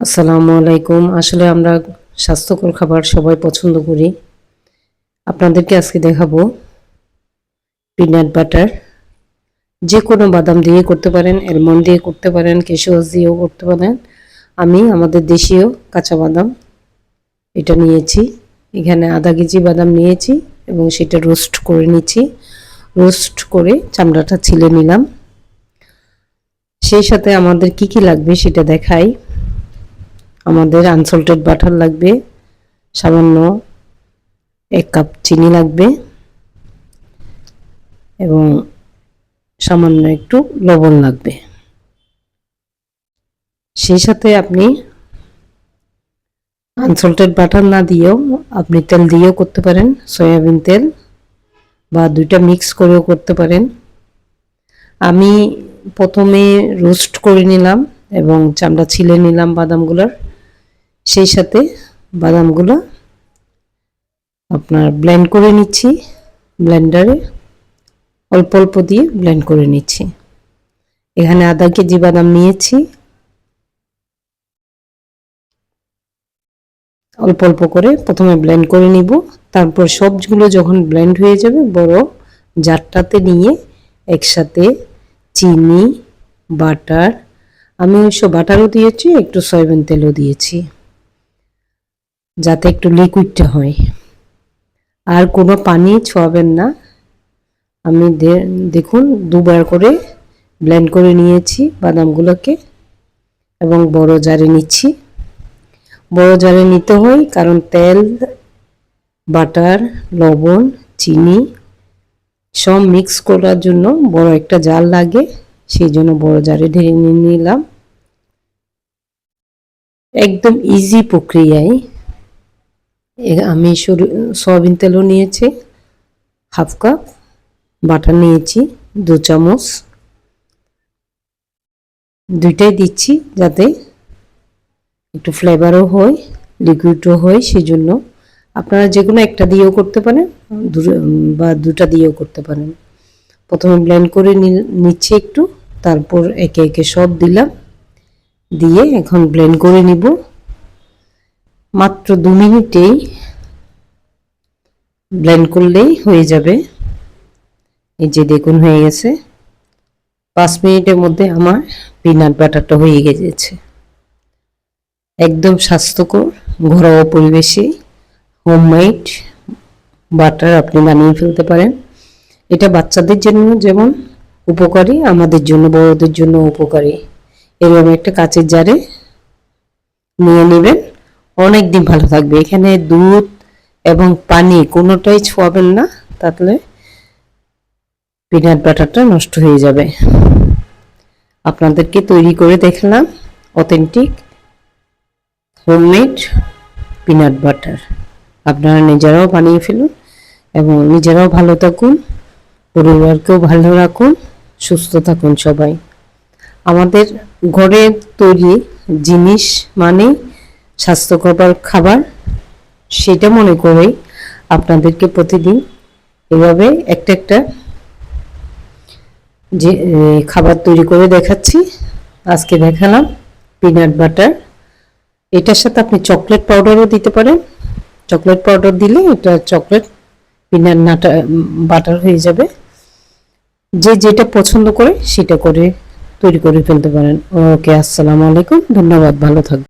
আসসালামু আলাইকুম। আসলে আমরা স্বাস্থ্যকর খাবার সবাই পছন্দ করি। আপনাদেরকে আজকে দেখাবো পিনাট বাটার। যে কোনো বাদাম দিয়ে করতে পারেন, অ্যালমন্ড দিয়ে করতে পারেন কেশোয়াস দিয়েও করতে পারেন। আমি আমাদের দেশীয় কাঁচা বাদাম এটা নিয়েছি। এখানে আধা কেজি বাদাম নিয়েছি এবং সেটা রোস্ট করে নিচ্ছি। রোস্ট করে চামড়াটা ছিলে নিলাম। সেই সাথে আমাদের কি কি লাগবে সেটা দেখাই। আমাদের আনসল্টেড বাটার লাগবে, সামান্য এক কাপ চিনি লাগবে এবং সামান্য একটু লবণ লাগবে। সেই সাথে আপনি আনসল্টেড বাটার না দিয়েও আপনি তেল দিয়েও করতে পারেন, সয়াবিন তেল বা দুইটা মিক্স করেও করতে পারেন। আমি প্রথমে রোস্ট করে নিলাম এবং চামড়া ছিলে নিলাম বাদামগুলোর। সেই সাথে বাদামগুলো আপনার ব্লেন্ড করে নিচ্ছি ব্লেন্ডারে অল্প অল্প দিয়ে ব্লেন্ড করে নিচ্ছি। এখানে আধা কেজি বাদাম নিয়েছি। অল্প অল্প করে প্রথমে ব্লেন্ড করে নিব। তারপর সবগুলো যখন ব্লেন্ড হয়ে যাবে, বড় জারটাতে নিয়ে একসাথে চিনি, বাটার, আমি অবশ্য বাটারও দিয়েছি, একটু সয়াবিন তেলও দিয়েছি। যাতে একটু লিকুইডটা হয়। আর কোনো পানি ছোঁয়াবেন না। আমি দেখুন, দুবার করে ব্লেন্ড করে নিয়েছি বাদামগুলোকে এবং বড় জারে নিচ্ছি। বড় জারে নিতে হয় কারণ তেল, বাটার, লবণ, চিনি সব মিক্স করার জন্য বড় একটা জাল লাগে। সেই জন্য বড় জারে ঢেলে নিয়ে নিলাম। একদম ইজি প্রক্রিয়ায় আমি সয়াবিন তেলও নিয়েছি, হাফ কাপ, বাটার নিয়েছি, দু চামচ। দুইটাই দিচ্ছি যাতে একটু ফ্লেভারও হয় লিকুইডও হয় সেই জন্য আপনারা যে কোনো একটা দিয়েও করতে পারেন বা দুটা দিয়েও করতে পারেন। প্রথমে ব্লেন্ড করে নিচ্ছি একটু, তারপর একে একে সব দিলাম, দিয়ে এখন ব্লেন্ড করে নিব। মাত্র দু মিনিটেই ব্লেন্ড করলেই হয়ে যাবে। এই যে দেখুন হয়ে গেছে। পাঁচ মিনিটের মধ্যে আমার পিনাট বাটারটা হয়ে গেছে। একদম স্বাস্থ্যকর, ঘরোয়া পরিবেশে হোমমেড বাটার আপনি বানিয়ে ফেলতে পারেন। এটা বাচ্চাদের জন্য যেমন উপকারী, আমাদের জন্য, বড়দের জন্য উপকারী। এরকম একটা কাচের জারে নিয়ে নেবেন। অনেক দিন ভালো থাকবে। এখানে দুধ এবং পানি কোনোটাই ছোঁয়াবেন না, তাহলে পিনাট বাটারটা নষ্ট হয়ে যাবে। আপনাদেরকে তৈরি করে দেখলাম অথেন্টিক হোমমেড পিনাট বাটার আপনারা নিজেরাও বানিয়ে ফেলুন এবং নিজেরাও ভালো থাকুন, পরিবারকেও ভালো রাখুন, সুস্থ থাকুন সবাই। আমাদের ঘরের তৈরি জিনিস মানে স্বাস্থ্যকর খাবার, সেটা মনে করেই আপনাদেরকে প্রতিদিন এভাবে একটা একটা যে খাবার তৈরি করে দেখাচ্ছি। আজকে দেখালাম পিনাট বাটার এটার সাথে আপনি চকলেট পাউডারও দিতে পারেন। চকলেট পাউডার দিলে এটা চকলেট পিনাট নাটা বাটার হয়ে যাবে। যে যেটা পছন্দ করে সেটা করে তৈরি করে ফেলতে পারেন। ওকে, আসসালামু আলাইকুম। ধন্যবাদ। ভালো থাকবেন।